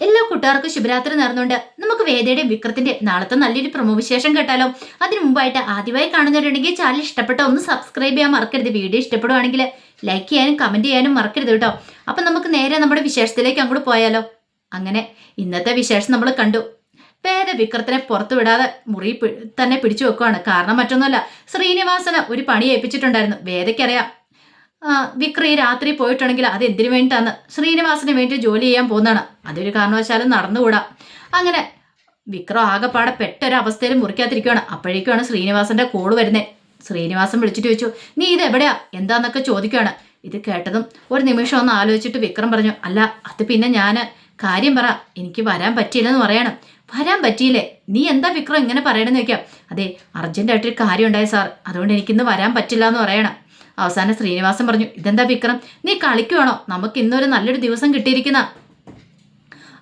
എല്ലാ കൂട്ടുകാർക്കും ശുഭരാത്രി നേർന്നുകൊണ്ട് നമുക്ക് വേദയുടെയും വിക്രത്തിന്റെ നാളത്തെ നല്ലൊരു പ്രമോ വിശേഷം കേട്ടാലോ. അതിനു മുമ്പായിട്ട് ആദ്യമായി കാണുന്നവരുണ്ടെങ്കിൽ ചാനൽ ഇഷ്ടപ്പെട്ട ഒന്ന് സബ്സ്ക്രൈബ് ചെയ്യാൻ മറക്കരുത്. വീഡിയോ ഇഷ്ടപ്പെടുവാണെങ്കിൽ ലൈക്ക് ചെയ്യാനും കമന്റ് ചെയ്യാനും മറക്കരുത് കേട്ടോ. അപ്പൊ നമുക്ക് നേരെ നമ്മുടെ വിശേഷത്തിലേക്ക് അങ്ങോട്ട് പോയാലോ. അങ്ങനെ ഇന്നത്തെ വിശേഷം നമ്മൾ കണ്ടു. വേദ വിക്രത്തിനെ പുറത്തു വിടാതെ മുറി തന്നെ പിടിച്ചു വെക്കുവാണ്. കാരണം മറ്റൊന്നുമല്ല ശ്രീനിവാസന് ഒരു പണി ഏൽപ്പിച്ചിട്ടുണ്ടായിരുന്നു. വേദയ്ക്കറിയാം വിക്രം രാത്രി പോയിട്ടുണ്ടെങ്കിൽ അത് എന്തിനു വേണ്ടിയിട്ടാണ് ശ്രീനിവാസന് വേണ്ടി ജോലി ചെയ്യാൻ പോകുന്നതാണ്. അതൊരു കാരണവശാലും നടന്നുകൂടാ. അങ്ങനെ വിക്രം ആകെപ്പാടെ പെട്ടൊരവസ്ഥയിൽ മുറിക്കാതിരിക്കുകയാണ് അപ്പോഴേക്കുമാണ് ശ്രീനിവാസന്റെ കോൾ വരുന്നത് ശ്രീനിവാസൻ വിളിച്ചിട്ട് ചോദിച്ചു നീ ഇത് എവിടെയാ? എന്താന്നൊക്കെ ചോദിക്കുകയാണ് ഇത് കേട്ടതും ഒരു നിമിഷം ഒന്ന് ആലോചിച്ചിട്ട് വിക്രം പറഞ്ഞു അല്ല അത് പിന്നെ ഞാൻ കാര്യം പറ. എനിക്ക് വരാൻ പറ്റിയില്ലെന്ന് പറയണം. വരാൻ പറ്റിയില്ലേ? നീ എന്താ വിക്രം ഇങ്ങനെ പറയണമെന്ന് വെക്കാം അതെ അർജന്റായിട്ടൊരു കാര്യം ഉണ്ടായി സാർ. അതുകൊണ്ട് എനിക്കിന്ന് വരാൻ പറ്റില്ല എന്ന് പറയണം. അവസാനം ശ്രീനിവാസൻ പറഞ്ഞു ഇതെന്താ വിക്രം? നീ കളിക്കുവാണോ? നമുക്ക് ഇന്നൊരു നല്ലൊരു ദിവസം കിട്ടിയിരിക്കുന്ന.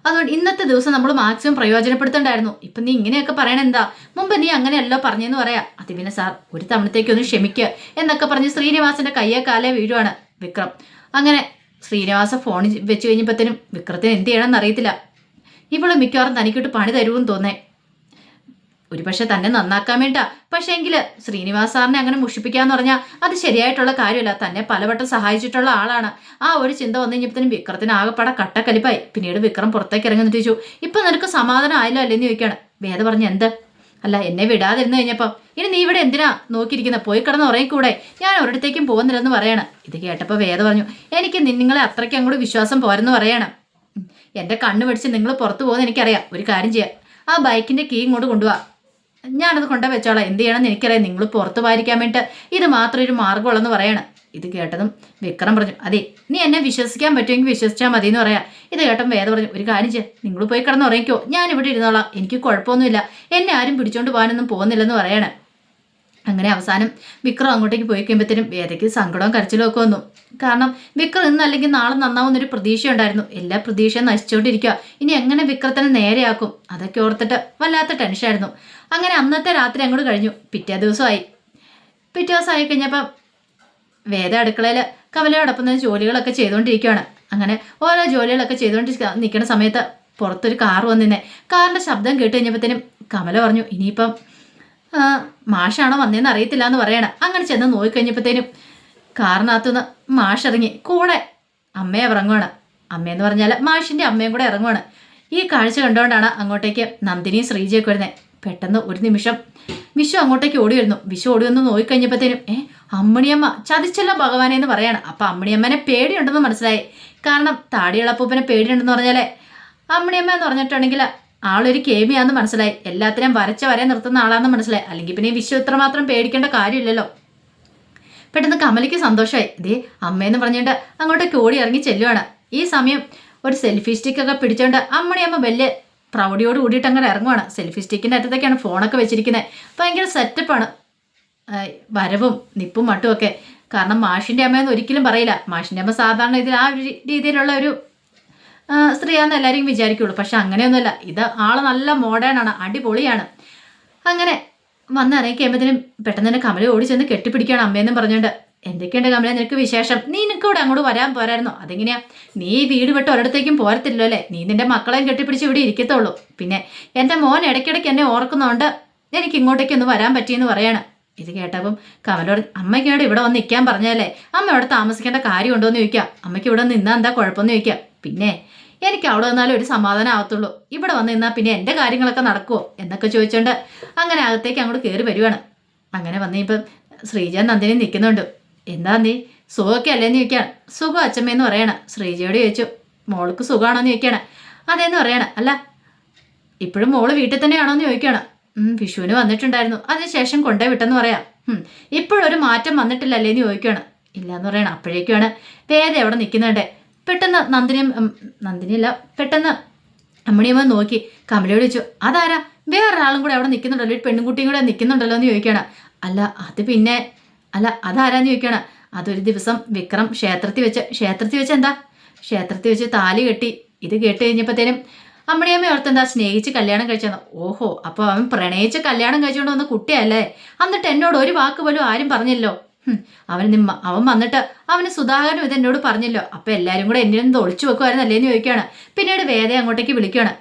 അതുകൊണ്ട് ഇന്നത്തെ ദിവസം നമ്മൾ മാക്സിമം പ്രയോജനപ്പെടുത്തണ്ടായിരുന്നു. ഇപ്പം നീ ഇങ്ങനെയൊക്കെ പറയണ എന്താ മുമ്പ് നീ അങ്ങനെയല്ലോ പറഞ്ഞെന്ന് പറയാം. അത് പിന്നെ സാർ ഒരു തവണത്തേക്ക് ഒന്ന് ക്ഷമിക്കുക എന്നൊക്കെ പറഞ്ഞ് ശ്രീനിവാസന്റെ കയ്യെ കാലേ വീഴുവാണ് വിക്രം. അങ്ങനെ ശ്രീനിവാസ ഫോണിൽ വെച്ച് കഴിഞ്ഞപ്പോഴത്തേനും വിക്രത്തിന് എന്ത് ചെയ്യണമെന്ന് അറിയത്തില്ല ഇവൾ മിക്കവാറും തനിക്കിട്ട് പണി തരുമെന്ന് തോന്നേ. ഒരുപക്ഷെ തന്നെ നന്നാക്കാൻ വേണ്ട പക്ഷേ എങ്കിൽ ശ്രീനിവാസ് സാറിനെ അങ്ങനെ മുഷിപ്പിക്കാന്ന് പറഞ്ഞാൽ അത് ശരിയായിട്ടുള്ള കാര്യമല്ല. തന്നെ പലവട്ടം സഹായിച്ചിട്ടുള്ള ആളാണ്. ആ ഒരു ചിന്ത വന്നു കഴിഞ്ഞപ്പോഴത്തേനും വിക്രത്തിന് ആകെപ്പാടെ കട്ടക്കലിപ്പായി. പിന്നീട് വിക്രം പുറത്തേക്ക് ഇറങ്ങി എന്നിട്ട് ചോദിച്ചു ഇപ്പൊ നിനക്ക് സമാധാനം ആയല്ലോ അല്ലെന്ന് ചോദിക്കാണ് വേദ പറഞ്ഞ എന്ത്? അല്ല എന്നെ വിടാതിരുന്നു കഴിഞ്ഞപ്പം ഇനി നീ ഇവിടെ എന്തിനാ നോക്കിയിരിക്കുന്നത് പോയി കിടന്ന് ഉറങ്ങിക്കൂടെ? ഞാൻ ഒരിടത്തേക്കും പോകുന്നില്ലെന്ന് പറയണം. ഇത് കേട്ടപ്പോൾ വേദ പറഞ്ഞു എനിക്ക് നിങ്ങളെ അത്രയ്ക്ക് അങ്ങോട്ട് വിശ്വാസം പോരെന്ന് പറയണം. എന്റെ കണ്ണ് പിടിച്ച് നിങ്ങൾ പുറത്തു പോകുന്ന എനിക്കറിയാം. ഒരു കാര്യം ചെയ്യാം. ആ ബൈക്കിന്റെ കീ ഇങ്ങോട്ട് കൊണ്ടുപോവാ ഞാനത് കൊണ്ടു വെച്ചോളാം. എന്ത് ചെയ്യണമെന്ന് എനിക്കറിയാം. നിങ്ങൾ പുറത്ത് വായിക്കാൻ വേണ്ടിയിട്ട് ഇത് മാത്രം ഒരു മാർഗമുള്ളെന്ന് പറയണം. ഇത് കേട്ടതും വിക്രം പറഞ്ഞു അതെ നീ എന്നെ വിശ്വസിക്കാൻ പറ്റുമെങ്കിൽ വിശ്വസിച്ചാൽ മതി എന്ന് പറയാം. ഇത് കേട്ടപ്പോൾ വേദ പറഞ്ഞു ഒരു കാര്യം ചെയ്യാം നിങ്ങൾ പോയി കിടന്ന് ഉറങ്ങിക്കോ. ഞാൻ ഇവിടെ ഇരുന്നോളാം. എനിക്ക് കുഴപ്പമൊന്നുമില്ല. എന്നെ ആരും പിടിച്ചോണ്ട് പോകാനൊന്നും പോകുന്നില്ലെന്ന് പറയണം. അങ്ങനെ അവസാനം വിക്രം അങ്ങോട്ടേക്ക് പോയി കഴിയുമ്പോഴത്തേനും വേദയ്ക്ക് സങ്കടവും കരച്ചിലും ഒക്കെ വന്നു. കാരണം വിക്രം ഇന്ന് അല്ലെങ്കിൽ നാളെ നന്നാവുന്നൊരു പ്രതീക്ഷ ഉണ്ടായിരുന്നു എല്ലാ പ്രതീക്ഷയും നശിച്ചുകൊണ്ടിരിക്കുക ഇനി എങ്ങനെ വിക്രത്തിന് നേരെയാക്കും? അതൊക്കെ ഓർത്തിട്ട് വല്ലാത്ത ടെൻഷനായിരുന്നു. അങ്ങനെ അന്നത്തെ രാത്രി അങ്ങോട്ട് കഴിഞ്ഞു. പിറ്റേ ദിവസമായി. പിറ്റേ ആയി കഴിഞ്ഞപ്പം വേദ അടുക്കളയിൽ കവലയോടൊപ്പം തന്നെ ജോലികളൊക്കെ ചെയ്തുകൊണ്ടിരിക്കുകയാണ് അങ്ങനെ ഓരോ ജോലികളൊക്കെ ചെയ്തുകൊണ്ട് നിൽക്കുന്ന സമയത്ത് പുറത്തൊരു കാർ വന്നിന്നെ കാറിന്റെ ശബ്ദം കേട്ട് കഴിഞ്ഞപ്പോഴത്തേനും കമല പറഞ്ഞു ഇനിയിപ്പം മാഷാണോ വന്നതെന്ന് അറിയത്തില്ല എന്ന് പറയണം. അങ്ങനെ ചെന്ന് നോക്കിക്കഴിഞ്ഞപ്പോഴത്തേനും കാറിനകത്തുനിന്ന് മാഷ് ഇറങ്ങി കൂടെ അമ്മയെ ഇറങ്ങുവാണ്. അമ്മയെന്ന് പറഞ്ഞാൽ മാഷിന്റെ അമ്മയും കൂടെ ഇറങ്ങുവാണ്. ഈ കാഴ്ച കണ്ടുകൊണ്ടാണ് അങ്ങോട്ടേക്ക് നന്ദിനിയും ശ്രീജയൊക്കെ വരുന്നത് പെട്ടെന്ന് ഒരു നിമിഷം വിഷു അങ്ങോട്ടേക്ക് ഓടി വരുന്നു. വിഷു ഓടി വന്ന് നോക്കിക്കഴിഞ്ഞപ്പോഴത്തേനും ഏ അമ്മണിയമ്മ ചതിച്ചല്ലോ ഭഗവാനെ എന്ന് പറയാണ്. അപ്പം അമ്മിണിയമ്മനെ പേടിയുണ്ടെന്ന് മനസ്സിലായി. കാരണം താടിയിളപ്പൂപ്പനെ പേടിയുണ്ടെന്ന് പറഞ്ഞാലേ അമ്മണിയമ്മ എന്ന് പറഞ്ഞിട്ടുണ്ടെങ്കിൽ ആളൊരു കേമിയാന്ന് മനസ്സിലായി. എല്ലാത്തിനെയും വരച്ച വരെ നിർത്തുന്ന ആളാന്ന് മനസ്സിലായി. അല്ലെങ്കിൽ പിന്നെ വിഷു ഇത്രമാത്രം പേടിക്കേണ്ട കാര്യമില്ലല്ലോ. പെട്ടെന്ന് കമലിക്ക് സന്തോഷമായി. ഇതേ അമ്മയെന്ന് പറഞ്ഞുകൊണ്ട് അങ്ങോട്ടേക്ക് ഓടി ഇറങ്ങി ചെല്ലുവാണ്. ഈ സമയം ഒരു സെൽഫി സ്റ്റിക്കൊക്കെ പിടിച്ചോണ്ട് അമ്മണിയമ്മ വലിയ പ്രൗഢിയോട് കൂടിയിട്ട് അങ്ങനെ ഇറങ്ങുവാണ്. സെൽഫി സ്റ്റിക്കിന്റെ അറ്റത്തേക്കാണ് ഫോണൊക്കെ വെച്ചിരിക്കുന്നത് ഭയങ്കര സെറ്റപ്പാണ്. വരവും നിപ്പും മട്ടും ഒക്കെ. കാരണം മാഷിന്റെ അമ്മയെന്ന് ഒരിക്കലും പറയില്ല. മാഷിന്റെ അമ്മ സാധാരണ ഇതിൽ ആ ഒരു രീതിയിലുള്ള ഒരു സ്ത്രീയാണെന്ന് എല്ലാവരും വിചാരിക്കുള്ളൂ. പക്ഷെ അങ്ങനെയൊന്നുമല്ല. ഇത് ആൾ നല്ല മോഡേൺ ആണ് അടിപൊളിയാണ്. അങ്ങനെ വന്ന് ഇറങ്ങി കഴിയുമ്പോഴത്തേനും പെട്ടെന്ന് തന്നെ കമല ഓടി ചെന്ന് കെട്ടിപ്പിടിക്കുകയാണ് അമ്മയെന്നും പറഞ്ഞുകൊണ്ട്. എന്തൊക്കെയുണ്ട് കമല നിനക്ക് വിശേഷം? നീ നിനക്ക് ഇവിടെ അങ്ങോട്ട് വരാൻ പോരായിരുന്നോ? അതെങ്ങനെയാ? നീ വീട് വിട്ട് ഒരിടത്തേക്കും പോരത്തില്ലോ അല്ലേ? നീ നിന്റെ മക്കളെയും കെട്ടിപ്പിടിച്ച് ഇവിടെ ഇരിക്കത്തുള്ളൂ. പിന്നെ എന്റെ മോൻ ഇടയ്ക്കിടയ്ക്ക് എന്നെ ഓർക്കുന്നതുകൊണ്ട് എനിക്ക് ഇങ്ങോട്ടേക്ക് ഒന്ന് വരാൻ പറ്റിയെന്ന് പറയാണ്. ഇത് കേട്ടപ്പം കമലോട് അമ്മയ്ക്കോട് ഇവിടെ വന്ന് നിൽക്കാൻ പറഞ്ഞല്ലേ അമ്മ ഇവിടെ താമസിക്കേണ്ട കാര്യമുണ്ടോ എന്ന് ചോദിക്കാം. അമ്മയ്ക്ക് ഇവിടെ നിന്നാ എന്താ കുഴപ്പമെന്ന് ചോദിക്കാം. പിന്നെ എനിക്ക് അവിടെ നിന്നാലും ഒരു സമാധാനം ആവത്തുള്ളൂ. ഇവിടെ വന്ന് നിന്നാൽ പിന്നെ എന്റെ കാര്യങ്ങളൊക്കെ നടക്കുമോ എന്നൊക്കെ ചോദിച്ചുകൊണ്ട് അങ്ങനെ അകത്തേക്ക് അങ്ങോട്ട് കയറി വരുവാണ്. അങ്ങനെ വന്ന് ഇപ്പം ശ്രീജ നന്ദിനി നിൽക്കുന്നുണ്ട് എന്താ നീ? സുഖമൊക്കെ അല്ലേന്ന് ചോദിക്കുകയാണ് സുഖം അച്ഛമ്മയെന്ന് പറയണം. ശ്രീജയോട് ചോദിച്ചു. മോൾക്ക് സുഖമാണോ എന്ന് ചോദിക്കുകയാണ് അതേന്ന് പറയണം. അല്ല ഇപ്പോഴും മോൾ വീട്ടിൽ തന്നെയാണോ എന്ന് ചോദിക്കുകയാണ് വിഷുവിന് വന്നിട്ടുണ്ടായിരുന്നു. അതിനുശേഷം കൊണ്ടേ വിട്ടെന്ന് പറയാം. ഇപ്പോഴൊരു മാറ്റം വന്നിട്ടില്ലല്ലേന്ന് ചോദിക്കുകയാണ് ഇല്ലാന്ന് പറയണം. അപ്പോഴേക്കുമാണ് വേദ എവിടെ നിൽക്കുന്നുണ്ട് പെട്ടെന്ന് നന്ദിനിയും ഉം, നന്ദിനിയല്ല പെട്ടെന്ന് അമ്മണിയമ്മ നോക്കി. കമലയോട് ചോദിച്ചു അതാരാ? വേറൊരാളും കൂടെ അവിടെ നിൽക്കുന്നുണ്ടല്ലോ ഒരു പെണ്ണുകുട്ടിയും കൂടെ നിൽക്കുന്നുണ്ടല്ലോ എന്ന് ചോദിക്കണം അല്ല അത് പിന്നെ അല്ല അതാരാന്ന് ചോദിക്കണം അതൊരു ദിവസം വിക്രം ക്ഷേത്രത്തിൽ വെച്ച് ക്ഷേത്രത്തിൽ വെച്ച് എന്താ? ക്ഷേത്രത്തിൽ വെച്ച് താലി കെട്ടി. ഇത് കേട്ട് കഴിഞ്ഞപ്പോഴത്തേനും അമ്മണിയമ്മ ഓർത്തെന്താ സ്നേഹിച്ച് കല്യാണം കഴിച്ചെന്ന്. ഓഹോ അപ്പോൾ അവൻ പ്രണയിച്ച് കല്യാണം കഴിച്ചുകൊണ്ട് വന്ന കുട്ടിയല്ലേ? എന്നിട്ട് എന്നോട് ഒരു വാക്ക് പോലും ആരും പറഞ്ഞില്ലോ അവൻ അവൻ വന്നിട്ട് അവന് സുധാകരൻ ഇത് എന്നോട് പറഞ്ഞല്ലോ. അപ്പൊ എല്ലാരും കൂടെ എന്നെ ഒന്ന് ഒളിച്ചു വെക്കുമായിരുന്നല്ലേ എന്ന് ചോദിക്കുകയാണ്. പിന്നീട് വേദ അങ്ങോട്ടേക്ക് വിളിക്കുകയാണ്.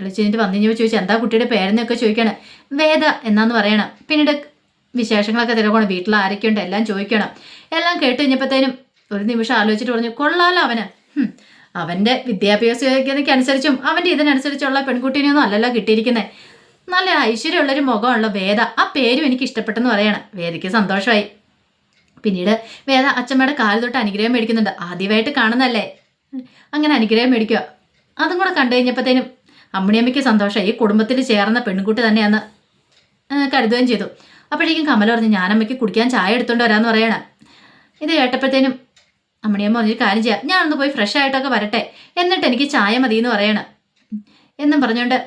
വിളിച്ചു കഴിഞ്ഞിട്ട് വന്നു കഴിഞ്ഞാൽ ചോദിച്ചു എന്താ കുട്ടിയുടെ പേരെന്നൊക്കെ ചോദിക്കുകയാണ്. വേദ എന്നാന്ന് പറയണം. പിന്നീട് വിശേഷങ്ങളൊക്കെ തിരക്കണം വീട്ടിൽ ആരൊക്കെയുണ്ട് എല്ലാം ചോദിക്കണം എല്ലാം കേട്ട് കഴിഞ്ഞപ്പോഴത്തേനും ഒരു നിമിഷം ആലോചിച്ചിട്ട് പറഞ്ഞു കൊള്ളാലോ അവന്. അവന്റെ വിദ്യാഭ്യാസ യോഗ്യതയ്ക്ക് അനുസരിച്ചും അവന്റെ ഇതിനനുസരിച്ചുള്ള പെൺകുട്ടീനെയൊന്നും അല്ലല്ലോ കിട്ടിയിരിക്കുന്നത് നല്ല ഐശ്വര്യമുള്ളൊരു മുഖമുള്ള വേദ ആ പേരും എനിക്ക് ഇഷ്ടപ്പെട്ടെന്ന് പറയണം. വേദയ്ക്ക് സന്തോഷമായി. പിന്നീട് വേദ അച്ഛമ്മയുടെ കാൽ തൊട്ട് അനുഗ്രഹം മേടിക്കുന്നുണ്ട്. ആദ്യമായിട്ട് കാണുന്നല്ലേ അങ്ങനെ അനുഗ്രഹം മേടിക്കുക. അതും കൂടെ കണ്ടു കഴിഞ്ഞപ്പോഴത്തേനും അമ്മിണിയമ്മയ്ക്ക് സന്തോഷം ഈ കുടുംബത്തിൽ ചേർന്ന പെൺകുട്ടി തന്നെയാന്ന് കരുതുകയും ചെയ്തു. അപ്പോഴേക്കും കമല പറഞ്ഞു ഞാനമ്മയ്ക്ക് കുടിക്കാൻ ചായ എടുത്തോണ്ട് വരാമെന്ന് പറയണം. ഇത് കേട്ടപ്പോഴത്തേനും അമ്മണിയമ്മ പറഞ്ഞൊരു കാര്യം ചെയ്യാം. ഞാനൊന്ന് പോയി ഫ്രഷ് ആയിട്ടൊക്കെ വരട്ടെ. എന്നിട്ട് എനിക്ക് ചായ മതി എന്ന് പറയണം. എന്നും പറഞ്ഞുകൊണ്ട്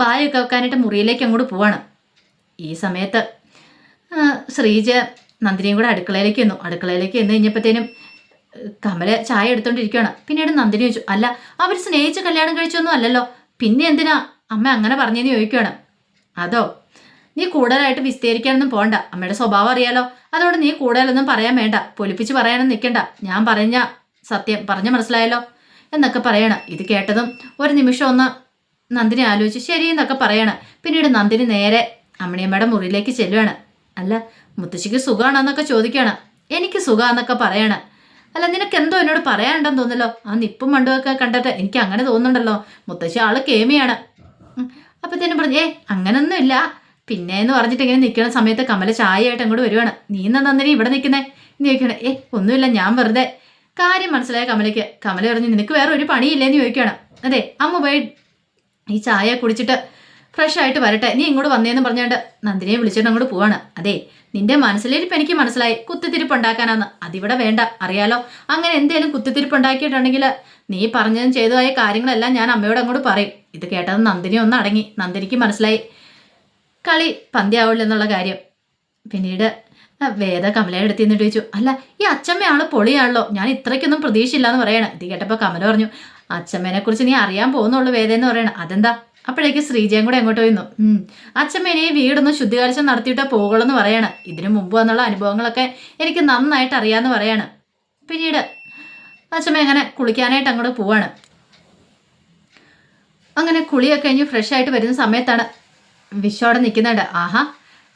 ബായൊക്കെ വെക്കാനായിട്ട് മുറിയിലേക്ക് അങ്ങോട്ട് പോവാണ്. ഈ സമയത്ത് ശ്രീജ നന്ദിനിയും കൂടെ അടുക്കളയിലേക്ക് വന്നു അടുക്കളയിലേക്ക് എന്ന് കഴിഞ്ഞപ്പോഴത്തേനും കമല ചായ എടുത്തോണ്ടിരിക്കുകയാണ് പിന്നീട് നന്ദിനി ചോദിച്ചു അല്ല അവർ സ്നേഹിച്ച് കല്യാണം കഴിച്ചൊന്നും അല്ലല്ലോ. പിന്നെ എന്തിനാ അമ്മ അങ്ങനെ പറഞ്ഞെന്ന് ചോദിക്കുകയാണ് അതോ നീ കൂടുതലായിട്ട് വിസ്തീരിക്കാനൊന്നും പോണ്ട. അമ്മയുടെ സ്വഭാവം അറിയാലോ. അതുകൊണ്ട് നീ കൂടുതലൊന്നും പറയാൻ വേണ്ട. പൊലിപ്പിച്ച് പറയാനൊന്നും നിൽക്കണ്ട ഞാൻ പറഞ്ഞ സത്യം പറഞ്ഞ മനസ്സിലായല്ലോ? എന്നൊക്കെ പറയണം. ഇത് കേട്ടതും ഒരു നിമിഷം ഒന്ന് നന്ദിനി ആലോചിച്ച് ശരി എന്നൊക്കെ പറയണം. പിന്നീട് നന്ദിനി നേരെ അമ്മണിയമ്മയുടെ മുറിയിലേക്ക് ചെല്ലുകയാണ് അല്ല മുത്തശ്ശിക്ക് സുഖമാണെന്നൊക്കെ ചോദിക്കണം. എനിക്ക് സുഖമാണെന്നൊക്കെ പറയണം. അല്ല നിനക്ക് എന്തോ എന്നോട് പറയാനുണ്ടെന്ന് തോന്നല്ലോ ആ നിപ്പും മണ്ടുമൊക്കെ കണ്ടിട്ട് എനിക്ക് അങ്ങനെ തോന്നുന്നുണ്ടല്ലോ. മുത്തശ്ശി ആൾ കേമിയാണ്. അപ്പത്തേനും പറഞ്ഞു ഏ അങ്ങനൊന്നും ഇല്ല പിന്നെ എന്ന് പറഞ്ഞിട്ട് ഇങ്ങനെ നിൽക്കുന്ന സമയത്ത് കമല ചായയായിട്ട് അങ്ങോട്ട് വരുവാണ്. നീ എന്നാ നന്ദിനി ഇവിടെ നിൽക്കുന്നേ? നീ ചോദിക്കണേ ഏ ഒന്നുമില്ല ഞാൻ വെറുതെ. കാര്യം മനസ്സിലായ കമലയ്ക്ക് കമല പറഞ്ഞു നിനക്ക് വേറെ ഒരു പണിയില്ലേന്ന് ചോദിക്കുകയാണ്. അതെ അമ്മ പോയി ഈ ചായ കുടിച്ചിട്ട് ഫ്രഷ് ആയിട്ട് വരട്ടെ. നീ ഇങ്ങോട്ട് വന്നേന്ന് പറഞ്ഞുകൊണ്ട് നന്ദിനിയെ വിളിച്ചിട്ട് അങ്ങോട്ട് പോവാണ്. അതെ നിന്റെ മനസ്സിലിരിപ്പ് എനിക്ക് മനസ്സിലായി. കുത്തിത്തിരിപ്പ് ഉണ്ടാക്കാനാന്ന് അതിവിടെ വേണ്ട. അറിയാലോ? അങ്ങനെ എന്തേലും കുത്തിത്തിരിപ്പ് ഉണ്ടാക്കിയിട്ടുണ്ടെങ്കിൽ നീ പറഞ്ഞതും ചെയ്തതായ കാര്യങ്ങളെല്ലാം ഞാൻ അമ്മയോട് അങ്ങോട്ട് പറയും. ഇത് കേട്ടത് നന്ദിനി ഒന്ന് അടങ്ങി. നന്ദിനിക്ക് മനസ്സിലായി. കളി പന്തിയാവില്ല എന്നുള്ള കാര്യം. പിന്നീട് വേദ കമലയുടെ അടുത്ത് നിന്നിട്ട് ചോദിച്ചു അല്ല ഈ അച്ഛമ്മയാൾ പൊളിയാണല്ലോ? ഞാൻ ഇത്രയ്ക്കൊന്നും പ്രതീക്ഷയില്ല എന്ന് പറയണം. ഇത് കേട്ടപ്പോൾ കമല പറഞ്ഞു അച്ഛമ്മേനെ കുറിച്ച് നീ അറിയാൻ പോകുന്നുള്ളൂ വേദ എന്ന് പറയണം. അതെന്താ? അപ്പോഴേക്ക് ശ്രീജയും കൂടെ അങ്ങോട്ട് പോയിരുന്നു അച്ഛമ്മേനെ വീടൊന്ന് ശുദ്ധികാഴ്ച നടത്തിയിട്ടേ പോകുള്ളെന്ന് പറയാണ്. ഇതിനു മുമ്പ് വന്നുള്ള അനുഭവങ്ങളൊക്കെ എനിക്ക് നന്നായിട്ട് അറിയാമെന്ന് പറയാണ്. പിന്നീട് അച്ഛമ്മ അങ്ങനെ കുളിക്കാനായിട്ട് അങ്ങോട്ട് പോവാണ്. അങ്ങനെ കുളിയൊക്കെ കഴിഞ്ഞ് ഫ്രഷ് ആയിട്ട് വരുന്ന സമയത്താണ് വിശ്വ അവിടെ നിൽക്കുന്നുണ്ട്. ആഹാ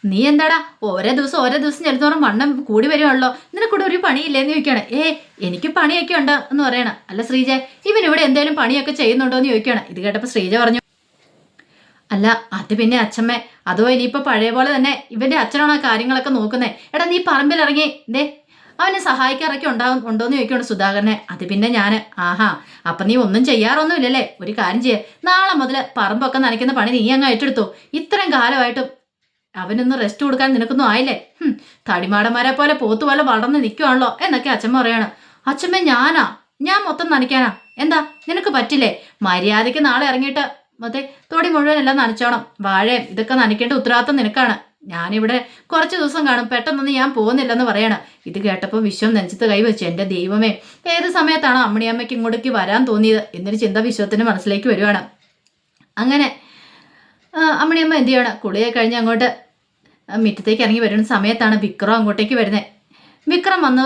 നീ എന്താടാ? ഓരോ ദിവസം ഓരോ ദിവസം ചെലുത്തോറും വണ്ണം കൂടി വരുവാണല്ലോ. നിനക്കൂടെ ഒരു പണിയില്ലേന്ന് ചോദിക്കുകയാണ് ഏ എനിക്ക് പണിയൊക്കെ ഉണ്ട് എന്ന് പറയണം. അല്ല ശ്രീജ ഇവൻ ഇവിടെ എന്തെങ്കിലും പണിയൊക്കെ ചെയ്യുന്നുണ്ടോ എന്ന് ചോദിക്കുകയാണ് ഇത് കേട്ടപ്പോൾ ശ്രീജ പറഞ്ഞു അല്ല അത് പിന്നെ അച്ഛമ്മേ. അതോ ഇനിയിപ്പോ പഴയ പോലെ തന്നെ ഇവന്റെ അച്ഛനാണ് ആ കാര്യങ്ങളൊക്കെ നോക്കുന്നേ? എടാ നീ പറമ്പിൽ ഇറങ്ങി ദേ അവനെ സഹായിക്കാറൊക്കെ ഉണ്ടാവും ഉണ്ടോന്ന് ചോദിക്കണം സുധാകരനെ. അത് പിന്നെ ഞാൻ ആഹാ അപ്പൊ നീ ഒന്നും ചെയ്യാറൊന്നുമില്ലല്ലേ? ഒരു കാര്യം ചെയ്യ. നാളെ മുതൽ പറമ്പൊക്കെ നനയ്ക്കുന്ന പണി നീ അങ്ങ് ഏറ്റെടുത്തു. ഇത്രയും കാലമായിട്ടും അവനൊന്ന് റെസ്റ്റ് കൊടുക്കാൻ നിനക്കൊന്നും ആയില്ലേ? തടിമാടന്മാരെ പോലെ പോത്തു പോലെ വളർന്ന് നിൽക്കുവാണല്ലോ എന്നൊക്കെ അച്ഛമ്മ പറയാണ്. അച്ഛമ്മ ഞാനാ? ഞാൻ മൊത്തം നനയ്ക്കാനാ. എന്താ നിനക്ക് പറ്റില്ലേ? മര്യാദയ്ക്ക് നാളെ ഇറങ്ങിയിട്ട് മറ്റേ തൊടി മുഴുവൻ എല്ലാം നനച്ചോണം. വാഴയും ഇതൊക്കെ നനയ്ക്കേണ്ട ഉത്തരവാദിത്തം നിനക്കാണ്. ഞാനിവിടെ കുറച്ച് ദിവസം കാണും. പെട്ടെന്നൊന്നും ഞാൻ പോകുന്നില്ലെന്ന് പറയണം. ഇത് കേട്ടപ്പോൾ വിശ്വം നെഞ്ചത്ത് കൈവച്ചു എന്റെ ദൈവമേ ഏത് സമയത്താണോ അമ്മണിയമ്മയ്ക്ക് ഇങ്ങോട്ടേക്ക് വരാൻ തോന്നിയത്? എന്നൊരു ചിന്ത വിശ്വത്തിന്റെ മനസ്സിലേക്ക് വരുവാണ്. അങ്ങനെ അമ്മണിയമ്മ എന്ത് ചെയ്യണം? കുളിയെ കഴിഞ്ഞ് അങ്ങോട്ട് മുറ്റത്തേക്ക് ഇറങ്ങി വരുന്ന സമയത്താണ് വിക്രം അങ്ങോട്ടേക്ക് വരുന്നത് വിക്രം വന്ന്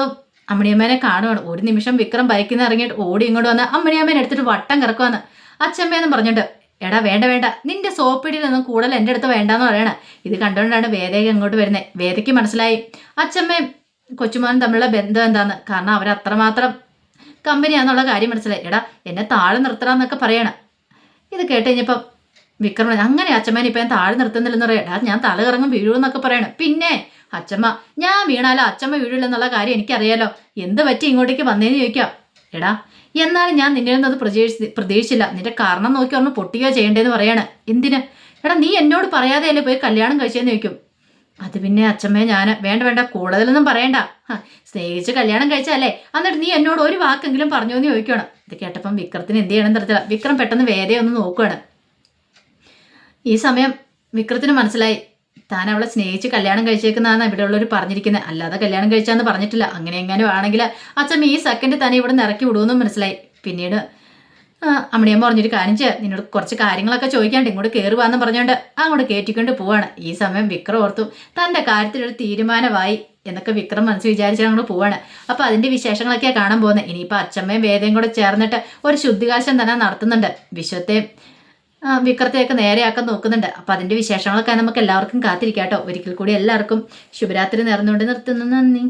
അമ്മണിയമ്മേനെ കാണുവാണ്. ഒരു നിമിഷം വിക്രം ബൈക്കിൽ നിന്ന് ഇറങ്ങിയിട്ട് ഓടി ഇങ്ങോട്ട് വന്ന് അമ്മണിയമ്മേനെ എടുത്തിട്ട് വട്ടം കിറക്കുവാന്ന്. അച്ഛമ്മേന്ന് പറഞ്ഞിട്ട് എടാ വേണ്ട വേണ്ട. നിന്റെ സോപ്പിടിയിലൊന്നും കൂടുതൽ എന്റെ അടുത്ത് വേണ്ടാന്ന് പറയണ. ഇത് കണ്ടുകൊണ്ടാണ് വേദയ്ക്ക് അങ്ങോട്ട് വരുന്നത് വേദയ്ക്ക് മനസ്സിലായി. അച്ഛമ്മയും കൊച്ചുമോനും തമ്മിലുള്ള ബന്ധം എന്താന്ന്? കാരണം അവർ അത്രമാത്രം കമ്പനിയാന്നുള്ള കാര്യം മനസ്സിലായി. എടാ എന്നെ താഴെ നിർത്തണമെന്നൊക്കെ പറയണം. ഇത് കേട്ട് കഴിഞ്ഞപ്പം അങ്ങനെ അച്ഛമ്മേനെ ഇപ്പം ഞാൻ താഴെ നിർത്തുന്നില്ലെന്ന് പറയാം. എടാ ഞാൻ തല കറങ്ങും വീഴുമെന്നൊക്കെ പറയണം. പിന്നെ അച്ഛമ്മ ഞാൻ വീണാലോ അച്ഛമ്മ വീഴില്ലെന്നുള്ള കാര്യം എനിക്കറിയാലോ. എന്ത് പറ്റി ഇങ്ങോട്ടേക്ക് വന്നേന്ന് ചോദിക്കാം. എടാ എന്നാൽ ഞാൻ നിന്നിൽ അത് പ്രതീക്ഷി പ്രതീക്ഷിച്ചില്ല. നിന്റെ കാരണം നോക്കി ഒന്ന് പൊട്ടുകയോ ചെയ്യേണ്ടതെന്ന് പറയാണ്. എന്തിന്? എടാ നീ എന്നോട് പറയാതെ അല്ലേ പോയി കല്യാണം കഴിച്ചെന്ന് ചോദിക്കും. അത് പിന്നെ അച്ഛമ്മേ ഞാൻ വേണ്ട വേണ്ട കൂടുതലൊന്നും പറയണ്ട. സ്നേഹിച്ച് കല്യാണം കഴിച്ചല്ലേ എന്നിട്ട് നീ എന്നോട് ഒരു വാക്കെങ്കിലും പറഞ്ഞു എന്ന് ചോദിക്കുകയാണ് ഇത് കേട്ടപ്പം വിക്രത്തിന് എന്ത് ചെയ്യണം തരത്തില്ല വിക്രം പെട്ടെന്ന് വേദയെ ഒന്ന് നോക്കുകയാണ് ഈ സമയം വിക്രത്തിന് മനസ്സിലായി. താൻ അവളെ സ്നേഹിച്ച് കല്യാണം കഴിച്ചേക്കുന്നതാണ് ഇവിടെ ഉള്ളവർ പറഞ്ഞിരിക്കുന്നത് അല്ലാതെ കല്യാണം കഴിച്ചാന്ന് പറഞ്ഞിട്ടില്ല. അങ്ങനെ എങ്ങാനും ആണെങ്കിൽ അച്ഛൻ ഈ സെക്കൻഡ് തന്നെ ഇവിടെ നിന്ന് ഇറക്കി വിടുമെന്നും മനസ്സിലായി. പിന്നീട് അമ്മണിയമ്മ പറഞ്ഞൊരു കാര്യം ചെയ്യാം. നിന്നോട് കുറച്ച് കാര്യങ്ങളൊക്കെ ചോദിക്കാണ്ട് ഇങ്ങോട്ട് കയറുവാന്ന് പറഞ്ഞുകൊണ്ട് അങ്ങോട്ട് കയറ്റിക്കൊണ്ട് പോവാണ്. ഈ സമയം വിക്രം ഓർത്തു തന്റെ കാര്യത്തിലൊരു തീരുമാനമായി എന്നൊക്കെ വിക്രം മനസ്സ് വിചാരിച്ച് അങ്ങോട്ട് പോവാണ്. അപ്പോൾ അതിന്റെ വിശേഷങ്ങളൊക്കെയാണ് കാണാൻ പോകുന്നത് ഇനിയിപ്പോൾ അച്ഛമ്മയും വേദയും കൂടെ ചേർന്നിട്ട് ഒരു ശുദ്ധികാശം തന്നെ നടത്തുന്നുണ്ട്. വിശ്വത്തെയും വിക്രത്തെയൊക്കെ നേരെയാക്കാൻ നോക്കുന്നുണ്ട്. അപ്പോൾ അതിന്റെ വിശേഷങ്ങളൊക്കെ നമുക്ക് എല്ലാവർക്കും കാത്തിരിക്കാം കേട്ടോ ഒരിക്കൽ കൂടി എല്ലാവർക്കും ശുഭരാത്രി നേർന്നുകൊണ്ട് നിർത്തുന്നു. നന്ദി.